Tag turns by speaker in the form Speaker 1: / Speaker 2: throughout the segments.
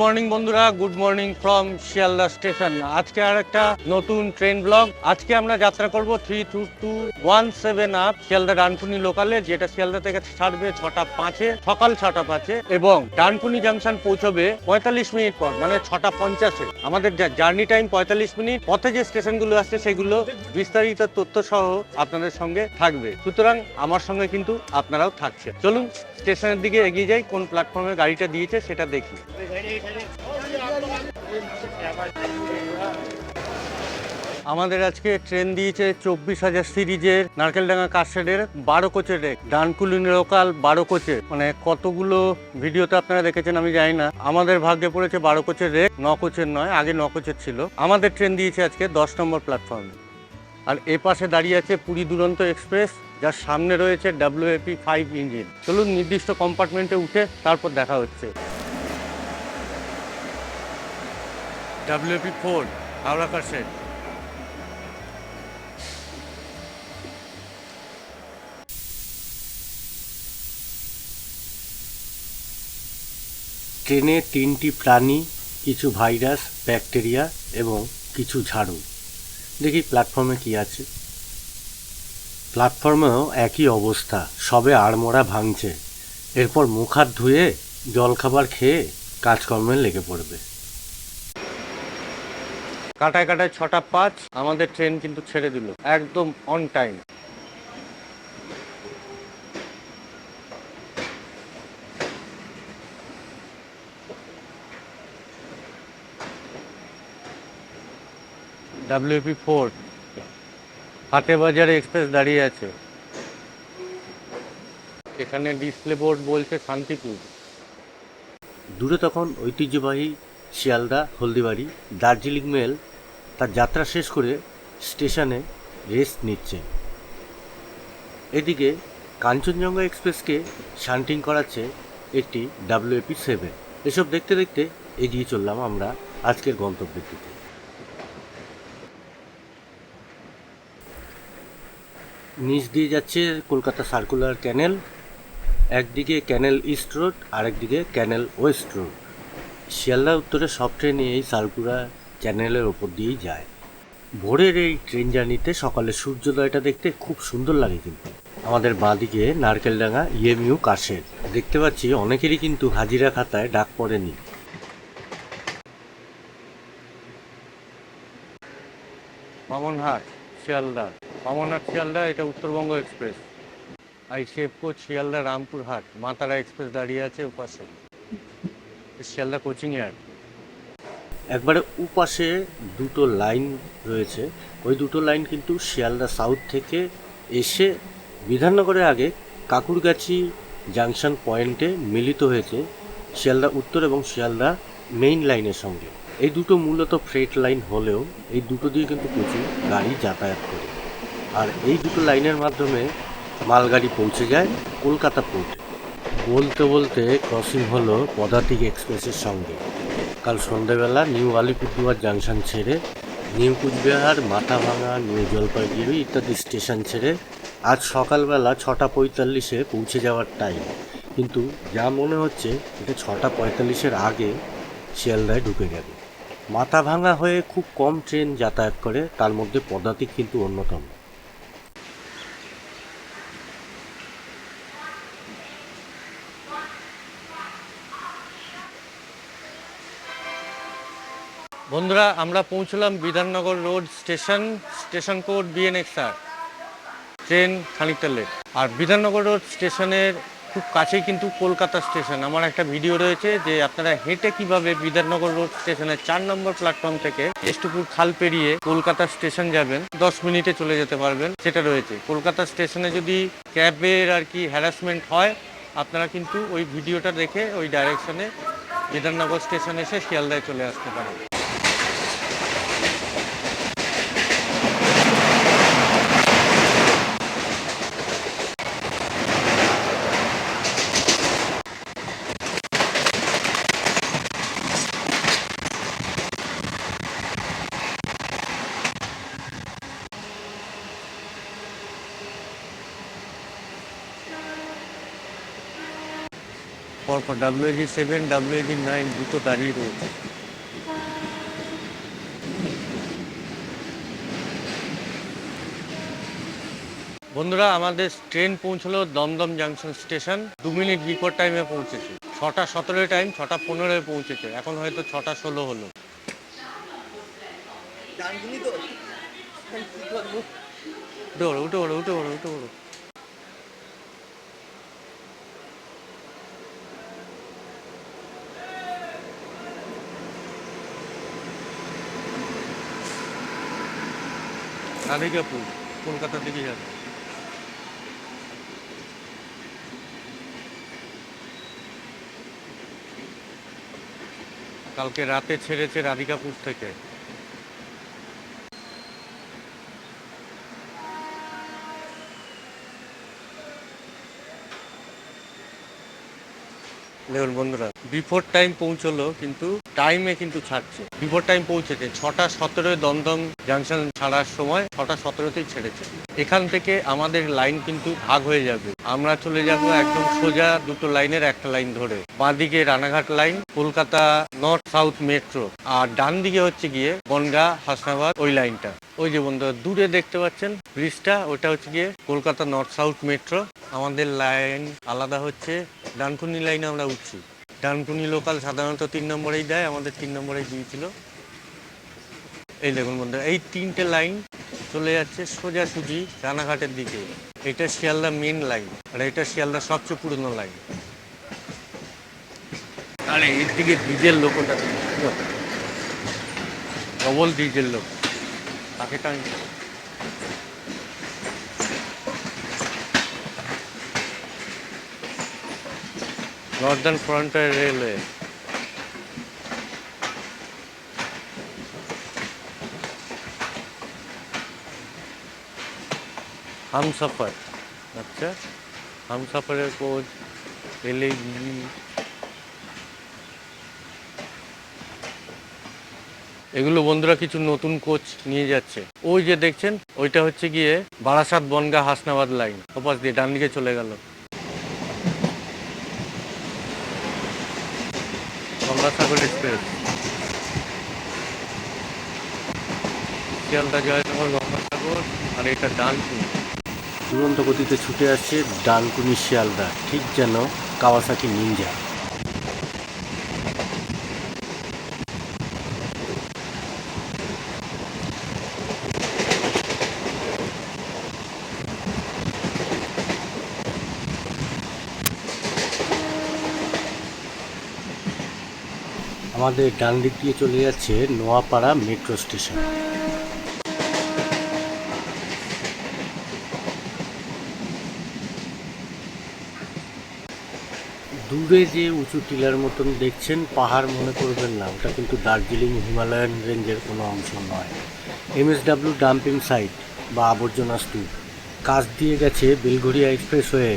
Speaker 1: Morning বন্ধুরা, good morning from Sealdah station. আজকে আর একটা নতুন ট্রেন ব্লগ। আজকে আমরা যাত্রা করব three two two one seven up Sealdah Dankuni লোকালে যেটা শিয়ালদা থেকে ছাড়বে ছটা পাঁচে, সকাল ছটা পাঁচে, এবং ডানকুনি জাংশন পৌঁছবে পঁয়তাল্লিশ মিনিট পর মানে ছটা পঞ্চাশে। আমাদের জার্নি টাইম পঁয়তাল্লিশ মিনিট, পথে যে স্টেশনগুলো আসছে সেগুলো বিস্তারিত তথ্য সহ আপনাদের সঙ্গে থাকবে। সুতরাং আমার সঙ্গে কিন্তু আপনারাও থাকছে চলুন স্টেশনের দিকে এগিয়ে যাই, কোন প্ল্যাটফর্মে গাড়িটা দিয়েছে সেটা দেখি। আমাদের আজকে ট্রেন দিয়েছে চব্বিশ হাজার সিরিজের নারকেলডাঙ্গা কাশারের বারো কোচের রেক। ডানকুলিন লোকাল বারো কোচের। মানে কতগুলো ভিডিওতে আপনারা দেখেছেন আমি জানি না। আমাদের ভাগ্যে পড়েছে বারো কোচের রেক, ন কোচের নয়, আগে ন কোচের ছিল। আমাদের ট্রেন দিয়েছে আজকে দশ নম্বর প্ল্যাটফর্মে আর এ পাশে দাঁড়িয়ে আছে পুরী দুরন্ত এক্সপ্রেস যার সামনে রয়েছে ডাব্লিউএপি ফাইভ ইঞ্জিন চলুন নির্দিষ্ট কম্পার্টমেন্টে উঠে তারপর দেখা হচ্ছে। ডাব্লিউপি ফোর হাওড়া কাশের
Speaker 2: ট্রেনে তিনটি প্রাণী, কিছু ভাইরাস, ব্যাকটেরিয়া এবং কিছু ঝাড়ু। দেখি প্ল্যাটফর্মে কি আছে। প্ল্যাটফর্মেও একই অবস্থা, সবে আড়মোড়া ভাঙছে। এরপর মুখ হাত ধুয়ে জলখাবার খেয়ে কাজকর্মে লেগে পড়বে।
Speaker 1: কাটায় কাটায় ছটা পাঁচ, আমাদের ট্রেন কিন্তু ছেড়ে দিল, একদম অন টাইম ডাব্লিউপি ফোর হাটে বাজারে এক্সপ্রেস দাঁড়িয়ে আছে। এখানে ডিসপ্লে বোর্ড বলছে শান্তিপুর।
Speaker 2: দূরে তখন ঐতিহ্যবাহী শিয়ালদা, হলদিবাড়ি, দার্জিলিং মেল তার যাত্রা শেষ করে স্টেশনে রেস্ট নিচ্ছে। এদিকে কাঞ্চনজঙ্ঘা এক্সপ্রেসকে শান্টিং করাচ্ছে একটি ডাব্লিউএপি সেভেন। এসব দেখতে দেখতে এগিয়ে চললাম আমরা আজকের গন্তব্যের দিকে। নিচ দিয়ে যাচ্ছে কলকাতা সার্কুলার ক্যানেল, একদিকে ক্যানেল ইস্ট রোড, আরেকদিকে ক্যানেল ওয়েস্ট রোড। শিয়ালদা উত্তরে সব ট্রেনই এই সার্কুলার ক্যানেলের ওপর দিয়েই যায়। ভোরের এই ট্রেন জার্নিতে সকালে সূর্যোদয়টা দেখতে খুব সুন্দর লাগে কিন্তু। আমাদের বাঁদিকে নারকেলডাঙ্গা ইএমইউ কাশের। দেখতে পাচ্ছি অনেকেরই কিন্তু হাজিরা খাতায় ডাক পড়েনি।
Speaker 1: মামনহাট। শিয়ালদা মামনহাট শিয়ালদা, এটা উত্তরবঙ্গ এক্সপ্রেস। আই শেপকোচ শিয়ালদা রামপুরহাট, মাতারা এক্সপ্রেস দাঁড়িয়ে আছে ওপাশে। শিয়ালদা কোচিং ইয়ার্ড
Speaker 2: একবারে উপাশে দুটো লাইন রয়েছে। ওই দুটো লাইন কিন্তু শিয়ালদা সাউথ থেকে এসে বিধাননগরের আগে কাকুরগাছি জাংশন পয়েন্টে মিলিত হয়েছে শিয়ালদা উত্তর এবং শিয়ালদা মেইন লাইনের সঙ্গে। এই দুটো মূলত ফ্রেট লাইন হলেও এই দুটো দিয়ে কিন্তু প্রচুর গাড়ি যাতায়াত করে। আর এই দুটো লাইনের মাধ্যমে মালগাড়ি পৌঁছে যায় কলকাতা পোর্টে বলতে বলতে ক্রসিং হলো পদাতিক এক্সপ্রেসের সঙ্গে। কাল সন্ধ্যাবেলা নিউ আলিপুরদুয়ার জাংশন ছেড়ে, নিউ কুচবিহার মাথাভাঙা নিউ জলপাইগুড়ি ইত্যাদি স্টেশন ছেড়ে আজ সকালবেলা ছটা পঁয়তাল্লিশে পৌঁছে যাওয়ার টাইম কিন্তু যা মনে হচ্ছে, এটা ছটা পঁয়তাল্লিশের আগে শিয়ালদায় ঢুকে যাবে মাথাভাঙা হয়ে খুব কম ট্রেন যাতায়াত করে, তার মধ্যে পদাতিক কিন্তু অন্যতম।
Speaker 1: বন্ধুরা, আমরা পৌঁছলাম Bidhannagar road station station code BNXR train খানিকটা লেট আর বিধাননগর রোড স্টেশনের খুব কাছেই কিন্তু কলকাতা স্টেশন। আমার একটা ভিডিও রয়েছে যে আপনারা হেঁটে কীভাবে বিধাননগর রোড স্টেশনের চার নম্বর প্ল্যাটফর্ম থেকে এষ্টপুর খাল পেরিয়ে কলকাতা স্টেশন যাবেন, দশ মিনিটে চলে যেতে পারবেন। সেটা রয়েছে। কলকাতা স্টেশনে যদি ক্যাবের আর কি হ্যারাসমেন্ট হয়, আপনারা কিন্তু ওই ভিডিওটা দেখে ওই ডাইরেকশনে বিধাননগর স্টেশন এসে শিয়ালদায় চলে আসতে পারেন। পরপর ডাব্লিউজি সেভেন ডাব্লিউজি নাইন দুটো দাঁড়িয়ে রয়েছে। বন্ধুরা আমাদের ট্রেন পৌঁছলো দমদম জাংশন স্টেশন। দু মিনিট বিফোর টাইমে পৌঁছেছে। ছটা সতেরোয় টাইম ছটা পনেরোয় পৌঁছেছে। এখন হয়তো ছটা ষোলো হলো। উঠে উঠে পড়ো উঠে পড়ো উঠে পড়ো। রাধিকাপুর কলকাতার দিকে যাবে। কালকে রাতে ছেড়েছে রাধিকাপুর থেকে। দেখুন বন্ধুরা বিফোর টাইম পৌঁছলো কিন্তু টাইমে কিন্তু ছাড়ছে। বিফোর টাইম পৌঁছেছে ছটা সতেরোয় দমদম জাংশন ছাড়ার সময় ছটা সতেরোতেই ছেড়েছে। এখান থেকে আমাদের লাইন কিন্তু ভাগ হয়ে যাবে। আমরা চলে যাব একদম সোজা দুটো লাইনের একটা লাইন ধরে। বাঁদিকে Ranaghat line Kolkata north south metro আর ডান দিকে হচ্ছে গিয়ে বনগা, হাসনাবাদ ওই লাইনটা ওই যে বন্ধুরা, দূরে দেখতে পাচ্ছেন ব্রিজটা ওটা হচ্ছে গিয়ে কলকাতা নর্থ সাউথ মেট্রো আমাদের লাইন আলাদা হচ্ছে, ডানকুনি লাইনে আমরা উঠছি। ডানকুনি লোকাল সাধারণত তিন নম্বরেই দেয়, আমাদের তিন নম্বরেই দিয়েছিল। এই দেখুন বন্ধুরা, এই তিনটে লাইন চলে যাচ্ছে সোজাসুজি রানাঘাটের দিকে। এটা শিয়ালদা মেন লাইন আর এটা শিয়ালদা সবচেয়ে পুরনো লাইন আরে এর দিকে ডিজেল লোক ওটা ডবল ডিজেল লোক। তাকে টানছে নর্দার্ন ফ্রন্টিয়ার রেলওয়ে। হামসফর আচ্ছা হামসফরের কোচ এলএজি এগুলো বন্ধুরা কিছু নতুন কোচ নিয়ে যাচ্ছে। ওই যে দেখছেন, ওইটা হচ্ছে গিয়ে বারাসাত বনগা হাসনাবাদ লাইন। ওপাশ দিয়ে ডান দিকে চলে গেল। গঙ্গাসাগর এক্সপ্রেস। শিয়ালদা জয়নগর, গঙ্গাসাগর, আর এটা ডানকুনি।
Speaker 2: দুরন্ত গতিতে ছুটে আসছে ডানকুনি শিয়ালদা, ঠিক যেন কাওয়াসাকি নিনজা আমাদের ডান দিক দিয়ে চলে যাচ্ছে নোয়াপাড়া মেট্রো স্টেশন। দূরে যে উঁচু টিলার মতন দেখছেন, পাহাড় মনে করবেন না। ওটা কিন্তু দার্জিলিং হিমালয়ান রেঞ্জের কোনো অংশ নয়। এমএসডাব্লিউ ডাম্পিং সাইট বা আবর্জনা স্তূপ। কাজ দিয়ে গেছে বেলঘরিয়া এক্সপ্রেস হয়ে।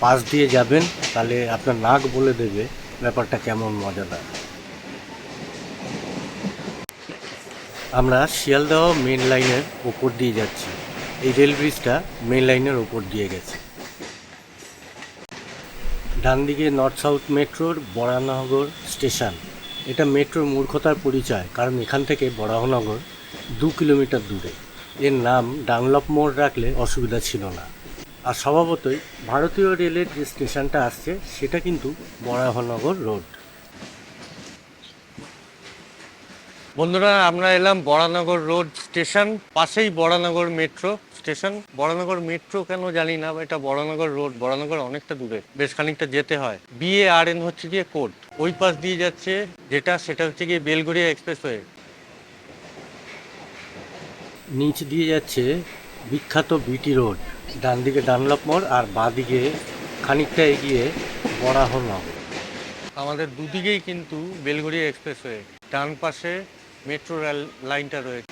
Speaker 2: পাশ দিয়ে যাবেন, তাহলে আপনার নাক বলে দেবে ব্যাপারটা কেমন মজাদার। আমরা শিয়ালদহ মেন লাইনের ওপর দিয়ে যাচ্ছি। এই রেল ব্রিজটা মেন লাইনের ওপর দিয়ে গেছে। ডান দিকে নর্থ সাউথ মেট্রোর বরানগর স্টেশন। এটা মেট্রোর মূর্খতার পরিচয়, কারণ এখান থেকে বরাহনগর দু কিলোমিটার দূরে। এর নাম ডাংলপ মোড় রাখলে অসুবিধা ছিল না। আর স্বভাবতই ভারতীয় রেলের যে স্টেশনটা আসছে, সেটা কিন্তু বরাহনগর রোড।
Speaker 1: বন্ধুরা, আমরা এলাম বরানগর রোড স্টেশন, পাশেই Baranagar metro. Station Baranagar metro কেন জানি না এটা বরানগর রোড বরানগর অনেকটা দূরে বেশ খানিকটা যেতে হয়। বিএ আর এন হচ্ছে গিয়ে কোড ওই পাশ দিয়ে যাচ্ছে যেটা সেটা হচ্ছে গিয়ে বেলগড়িয়া এক্সপ্রেসওয়ে।
Speaker 2: নিচ দিয়ে যাচ্ছে বিখ্যাত বিটি রোড ডান দিকে ডানলপ মোড় আর বাঁ দিকে খানিকটা এগিয়ে বরাহনগর
Speaker 1: আমাদের দুদিকেই কিন্তু বেলগড়িয়া এক্সপ্রেসওয়ে ডান পাশে মেট্রো রেল লাইনটা রয়েছে।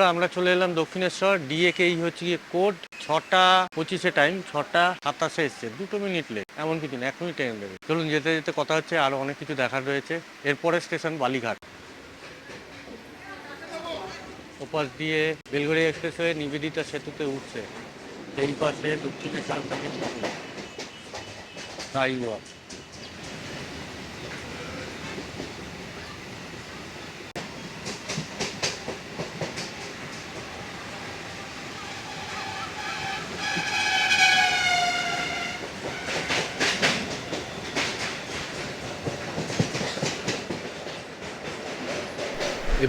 Speaker 1: বন্ধুরা, আমরা চলে এলাম দক্ষিণেশ্বর ডিএকেই হচ্ছে গিয়ে কোড ছটা পঁচিশে টাইম ছটা সাতাশে এসছে, দুটো মিনিট লেট এমন কিছু না মিনিট ট্রেন দেবে চলুন যেতে যেতে কথা হচ্ছে, আরও অনেক কিছু দেখার রয়েছে। এরপরে স্টেশন বালিঘাট। ওপাশ দিয়ে বেলগড়ি এক্সপ্রেস হয়ে নিবেদিতা সেতুতে উঠছে। এই পাশে দক্ষিণে চালতাকে তাই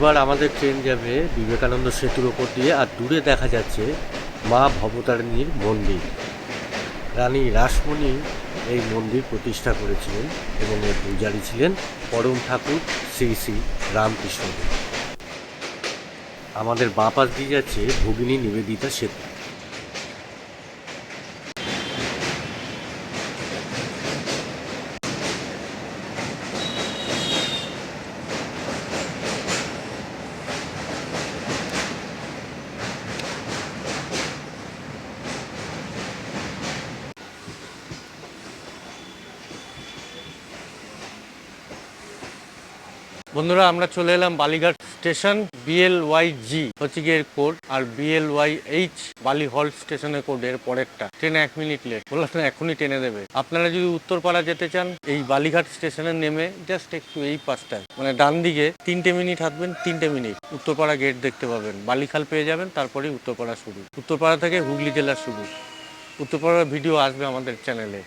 Speaker 2: এবার আমাদের ট্রেন যাবে বিবেকানন্দ সেতুর ওপর দিয়ে, আর দূরে দেখা যাচ্ছে মা ভবতারিণীর মন্দির। রানী রাসমণি এই মন্দির প্রতিষ্ঠা করেছিলেন এবং এর পূজারী ছিলেন পরম ঠাকুর শ্রী শ্রী রামকৃষ্ণদেব। আমাদের বাঁ পাশ দিয়ে যাচ্ছে ভগিনী নিবেদিতা সেতু।
Speaker 1: বন্ধুরা, আমরা চলে এলাম Balighat station BL Y G হচ্ছে গিয়ে কোড আর বিএল ওয়াই এইচ বালি হল স্টেশনের কোড এর পরেরটা। ট্রেন এক মিনিট লেট বললাম না, এখনই টেনে দেবে। আপনারা যদি উত্তরপাড়া যেতে চান, এই বালিঘাট স্টেশনে নেমে জাস্ট একটু এই পাশটায় মানে ডান দিকে তিনটে মিনিট হাঁটবেন, তিনটে মিনিট। উত্তরপাড়া গেট দেখতে পাবেন। বালিখাল পেয়ে যাবেন তারপরেই উত্তরপাড়া শুরু। উত্তরপাড়া থেকে হুগলি জেলা শুরু। উত্তরপাড়ার ভিডিও আসবে আমাদের চ্যানেলে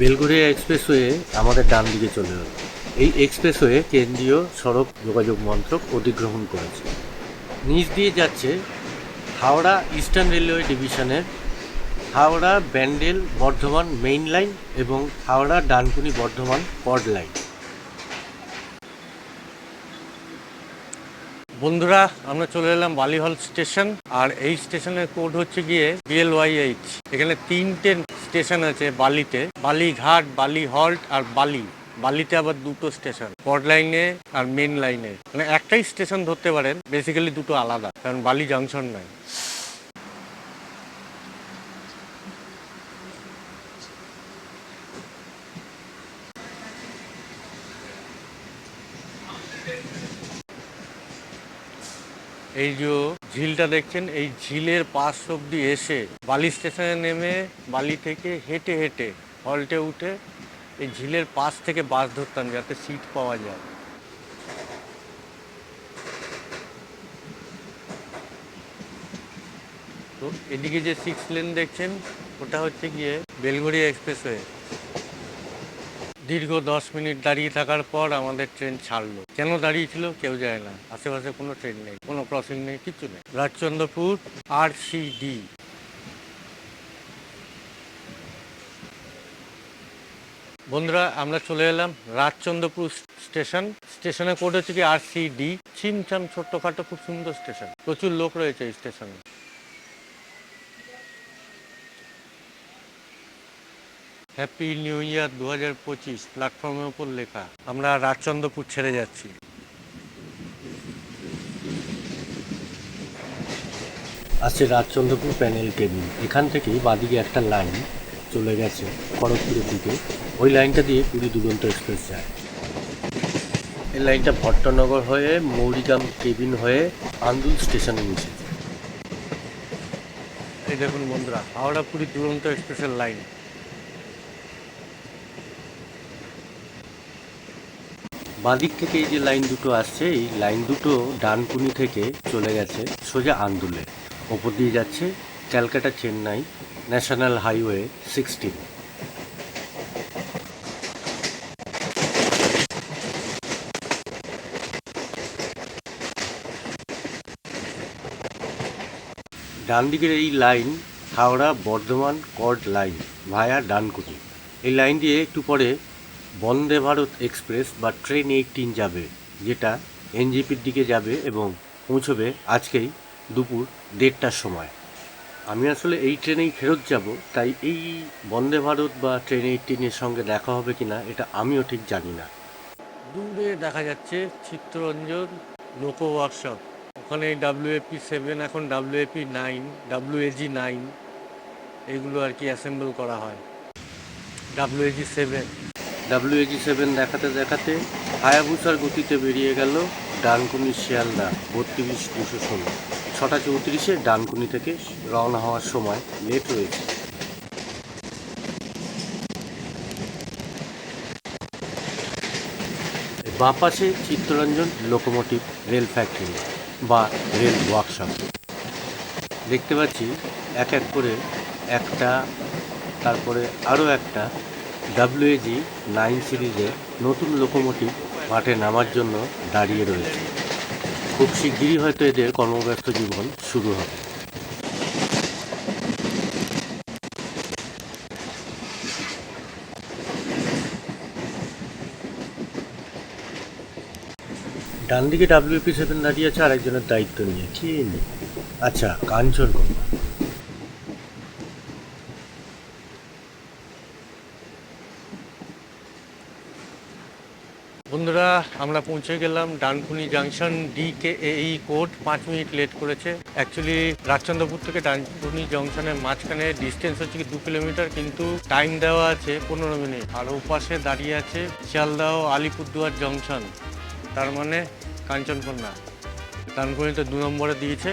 Speaker 2: বেলগড়িয়া এক্সপ্রেসওয়ে আমাদের ডান দিকে চলে গেল এই এক্সপ্রেসওয়ে কেন্দ্রীয় সড়ক যোগাযোগ মন্ত্রক অধিগ্রহণ করেছে। নিচ দিয়ে যাচ্ছে হাওড়া ইস্টার্ন রেলওয়ে ডিভিশনের হাওড়া ব্যান্ডেল বর্ধমান মেইন লাইন এবং হাওড়া ডানকুনি বর্ধমান কড লাইন।
Speaker 1: বন্ধুরা, আমরা চলে এলাম বালিহল স্টেশন, আর এই স্টেশনের কোড হচ্ছে গিয়ে বিএলওয়াইএইচ এখানে তিনটে স্টেশন আছে বালিতে। বালিঘাট বালি হল্ট আর বালি। বালিতে আবার দুটো স্টেশন পড লাইনে আর মেন লাইনে। মানে একটাই স্টেশন ধরতে পারেন বেসিক্যালি দুটো আলাদা, কারণ বালি জাংশন নয় এই যে ঝিলটা দেখছেন, এই ঝিলের পাশ অব্দি এসে বালি স্টেশনে নেমে বালি থেকে হেঁটে হেঁটে হল্টে উঠে এই ঝিলের পাশ থেকে বাস ধরতাম যাতে সিট পাওয়া যায়। তো এদিকে যে সিক্স লেন দেখছেন, ওটা হচ্ছে গিয়ে বেলগড়িয়া এক্সপ্রেসওয়ে দীর্ঘ দশ মিনিট দাঁড়িয়ে থাকার পর আমাদের ট্রেন ছাড়লো। কেন দাঁড়িয়েছিল কেউ যায় না। আশেপাশে কোনো ট্রেন নেই, কোনো ক্রসিং নেই কিছু নেই। রাজচন্দ্রপুর আর সি ডি বন্ধুরা, আমরা চলে এলাম রাজচন্দ্রপুর স্টেশন। স্টেশনের কোড হচ্ছে কি আর সি ডি ছিমছাম ছোট্টখাটো, খুব সুন্দর স্টেশন। প্রচুর লোক রয়েছে এই স্টেশনে। হ্যাপি নিউ ইয়ার দু হাজার পঁচিশ প্ল্যাটফর্মের উপর লেখা। আমরা রাজচন্দ্রপুর ছেড়ে যাচ্ছি।
Speaker 2: আছে রাজচন্দ্রপুর প্যানেল কেবিন এখান থেকেই বাদিকে একটা লাইন চলে গেছে খড়গপুরের দিকে। ওই লাইনটা দিয়ে পুরী দুরন্ত এক্সপ্রেস যায়। এই লাইনটা ভট্টনগর হয়ে মৌরিগাম কেবিন হয়ে আন্দুল স্টেশনে মিশেছে
Speaker 1: এই দেখুন বন্ধুরা হাওড়া পুরী দুরন্ত এক্সপ্রেসের লাইন
Speaker 2: বাঁদিক থেকে এই যে লাইন দুটো আসছে, এই লাইন দুটো ডানকুনি থেকে চলে গেছে সোজা আন্দুলে। ওপর দিয়ে যাচ্ছে Calcutta Chennai national highway sixteen. ডান দিকের এই line Howrah Bardhaman chord line via Dankuni. এই লাইন দিয়ে একটু পরে বন্দে ভারত এক্সপ্রেস বা ট্রেন এইটিন যাবে, যেটা এনজিপির দিকে যাবে এবং পৌঁছবে আজকেই দুপুর দেড়টার সময়। আমি আসলে এই ট্রেনেই ফেরত যাব, তাই এই বন্দে ভারত বা ট্রেন এইটিনের সঙ্গে দেখা হবে কিনা, এটা আমিও ঠিক জানি না।
Speaker 1: দূরে দেখা যাচ্ছে চিত্তরঞ্জন লোকো ওয়ার্কশপ। ওখানে ডাব্লিউএপি সেভেন এখন ডাব্লিউএপি নাইন ডাব্লিউএজি নাইন এগুলো আর কি অ্যাসেম্বল করা হয়। ডাব্লিউএজি সেভেন
Speaker 2: ডাব্লিউএজি সেভেন দেখাতে দেখাতে হায়াবুসার গতিতে বেরিয়ে গেল ডানকুনি শিয়ালদা, বত্রিশ দুশো ষোলো। ছটা চৌত্রিশে ডানকুনি থেকে রওনা হওয়ার সময় লেট রয়েছে। বাঁ পাশে চিত্তরঞ্জন লোকোমোটিভ রেল ফ্যাক্টরি বা রেল ওয়ার্কশপ। দেখতে পাচ্ছি এক এক করে একটা, তারপরে আরও একটা ডাব্লিউএজি নাইন সিরিজের নতুন লোকোমোটিভ মাঠে নামার জন্য দাঁড়িয়ে রয়েছে। খুব শিগগিরই হয়তো এদের কর্মব্যস্ত জীবন শুরু হবে। ডান দিকে ডাব্লিউপি সেভেন দাঁড়িয়ে আছে আরেকজনের দায়িত্ব নিয়ে। কে আচ্ছা কাঞ্চন কন্যা
Speaker 1: বন্ধুরা আমরা পৌঁছে গেলাম ডানকুনি জাংশন ডি কে এই কোড পাঁচ মিনিট লেট করেছে। অ্যাকচুয়ালি রাজচন্দ্রপুর থেকে ডানকুনি জংশনের মাঝখানে ডিস্টেন্স হচ্ছে কি দু কিলোমিটার, কিন্তু টাইম দেওয়া আছে পনেরো মিনিট। আর ওপাশে দাঁড়িয়ে আছে শিয়ালদাহ আলিপুরদুয়ার জংশন, তার মানে কাঞ্চনকন্যা। ডানকুনিতে দু নম্বরে দিয়েছে।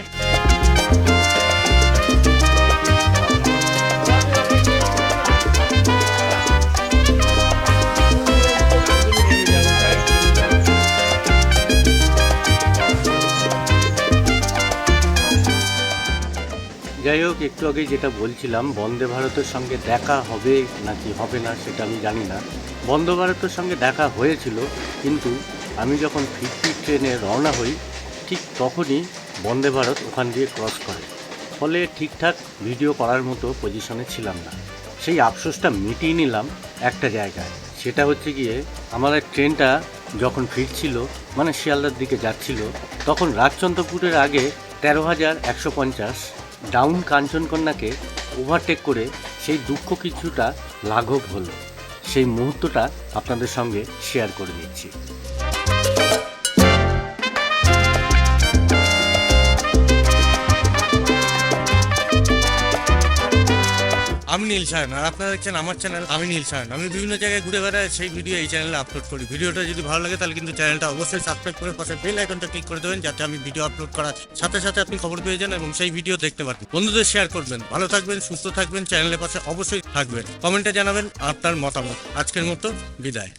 Speaker 2: যাই হোক, একটু আগে যেটা বলছিলাম, বন্দে ভারতের সঙ্গে দেখা হবে নাকি হবে না সেটা আমি জানি না। বন্দে ভারতের সঙ্গে দেখা হয়েছিল, কিন্তু আমি যখন ফিরতি ট্রেনে রওনা হই, ঠিক তখনই বন্দে ভারত ওখান দিয়ে ক্রস করে। ফলে ঠিকঠাক ভিডিও করার মতো পজিশনে ছিলাম না। সেই আফসোসটা মিটিয়ে নিলাম একটা জায়গায়। সেটা হচ্ছে গিয়ে আমাদের ট্রেনটা যখন ফিরছিল মানে শিয়ালদার দিকে যাচ্ছিল, তখন রাজচন্দ্রপুরের আগে তেরো হাজার একশো পঞ্চাশ ডাউন কাঞ্চনকন্যাকে ওভারটেক করে সেই দুঃখ কিছুটা লাঘব হলো। সেই মুহূর্তটা আপনাদের সঙ্গে শেয়ার করে নিচ্ছি।
Speaker 1: আমি নীল সায়ন, আর আপনারা দেখছেন আমার চ্যানেল আমি নীল সায়ন। আমি বিভিন্ন জায়গায় ঘুরে বেড়াই, সেই ভিডিও এই চ্যানেলে আপলোড করি। ভিডিওটা যদি ভালো লাগে, তাহলে কিন্তু চ্যানেলটা অবশ্যই সাবস্ক্রাইব করে পাশে বেল আইকনটা ক্লিক করে দেবেন, যাতে আমি ভিডিও আপলোড করার সাথে সাথে আপনি খবর পেয়ে যান এবং সেই ভিডিও দেখতে পারবেন। বন্ধুদের শেয়ার করবেন। ভালো থাকবেন, সুস্থ থাকবেন চ্যানেলের পাশে অবশ্যই থাকবেন। কমেন্টে জানাবেন আপনার মতামত। আজকের মতো বিদায়।